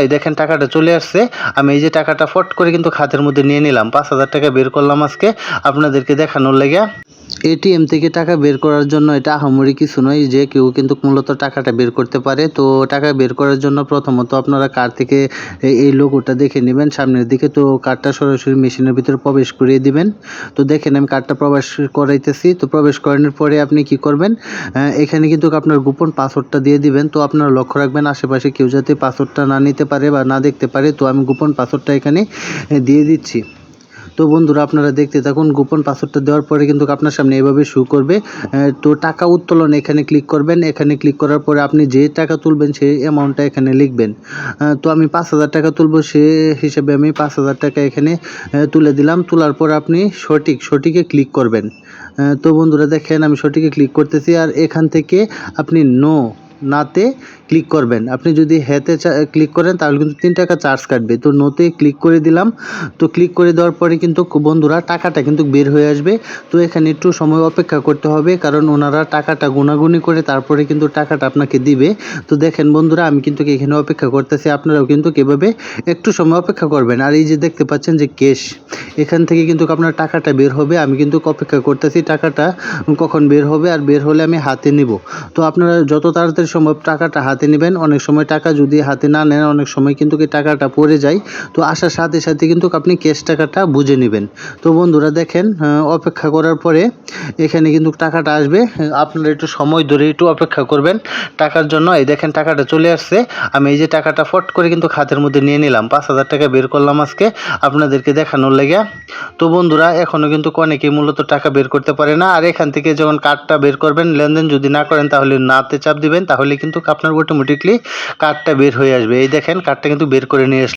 এই দেখেন টাকাটা চলে আসছে। আমি এই যে টাকাটা ফট করে কিন্তু খাতের মধ্যে নিয়ে নিলাম। পাঁচ হাজার টাকা বের করলাম আজকে। আপনাদেরকে দেখানোর লেগে এটিএম থেকে টাকা বের করার জন্য এটা আহামরি কিছু নয় যে কেউ কিন্তু মূলত টাকাটা বের করতে পারে। তো টাকা বের করার জন্য প্রথমত আপনারা কার্ড থেকে এই- লোগোটা দেখে নেবেন, সামনের দিকে তো কার্ডটা সরাসরি মেশিনের ভিতরে প্রবেশ করিয়ে দিবেন। তো দেখেন আমি কার্ডটা প্রবেশ করাইতেছি। তো প্রবেশ করানোর পরে আপনি কি করবেন? এখানে কিন্তু আপনার গোপন পাসওয়ার্ডটা দিয়ে দিবেন। তো আপনারা লক্ষ্য রাখবেন, আশেপাশে কেউ যাতে পাসওয়ার্ডটা না নিতে পারে বা না দেখতে পারে, তো আমি গোপন পাসওয়ার্ডটা এখানে দিয়ে দিচ্ছি। তো বন্ধুরা, আপনারা দেখতে থাকুন, গোপন পাসওয়ার্ডটা দেওয়ার পরে কিন্তু আপনার সামনে এভাবে শু করবে। তো টাকা উত্তোলন এখানে ক্লিক করবেন। এখানে ক্লিক করার পরে আপনি যে টাকা তুলবেন সেই অ্যামাউন্টটা এখানে লিখবেন। তো আমি পাঁচ হাজার টাকা তুলবো, সে হিসেবে আমি পাঁচ হাজার টাকা এখানে তুলে দিলাম। তোলার পর আপনি সঠিক, সঠিকে ক্লিক করবেন। তো বন্ধুরা দেখেন, আমি সঠিকে ক্লিক করতেছি। আর এখান থেকে আপনি নো নাতে ক্লিক করবেন। আপনি যদি হেতে ক্লিক করেন, তাহলে কিন্তু তিন টাকা চার্জ কাটবে। তো নোতে ক্লিক করে দিলাম। তো ক্লিক করে দেওয়ার পরে কিন্তু বন্ধুরা, টাকাটা কিন্তু বের হয়ে আসবে। তো এখানে একটু সময় অপেক্ষা করতে হবে, কারণ ওনারা টাকাটা গুনাগুনি করে তারপরে কিন্তু টাকাটা আপনাকে দিবে। তো দেখেন বন্ধুরা, আমি কিন্তু এখানে অপেক্ষা করতেছি। আপনারাও কিন্তু কীভাবে একটু সময় অপেক্ষা করবেন। আর এই যে দেখতে পাচ্ছেন যে ক্যাশ এখান থেকে কিন্তু আপনার টাকাটা বের হবে। আমি কিন্তু অপেক্ষা করতেছি, টাকাটা কখন বের হবে? আর বের হলে আমি হাতে নিব। তো আপনারা যত তাড়াতাড়ি সম্ভব টাকাটা হাতে নেবেন, অনেক সময় টাকা যদি হাতে না নেন, অনেক সময় কিন্তু কি টাকাটা পড়ে যায়। তো আসার সাথে সাথে কিন্তু আপনি ক্যাশ টাকাটা বুঝে নেবেন। তো বন্ধুরা দেখেন অপেক্ষা করার পরে এখানে কিন্তু টাকাটা আসবে। আপনারা একটু সময় ধরে একটু অপেক্ষা করবেন। টাকার জন্য এই দেখেন টাকাটা চলে আসছে। আমি এই যে টাকাটা ফট করে কিন্তু খাতের মধ্যে নিয়ে নিলাম। পাঁচ হাজার টাকা বের করলাম আজকে আপনাদেরকে দেখানোর লেগে। তো বন্ধুরা এখনও কিন্তু অনেকেই মূলত টাকা বের করতে পারে না। আর এখান থেকে যখন কার্ডটা বের করবেন, লেনদেন যদি না করেন, তাহলে নাতে চাপ দিবেন। তাহলে কিন্তু আপনার অটোমেটিকলি কার্ডটা বের হয়ে আসবে। এই দেখেন কার্ডটা কিন্তু বের করে নিয়ে আসলাম।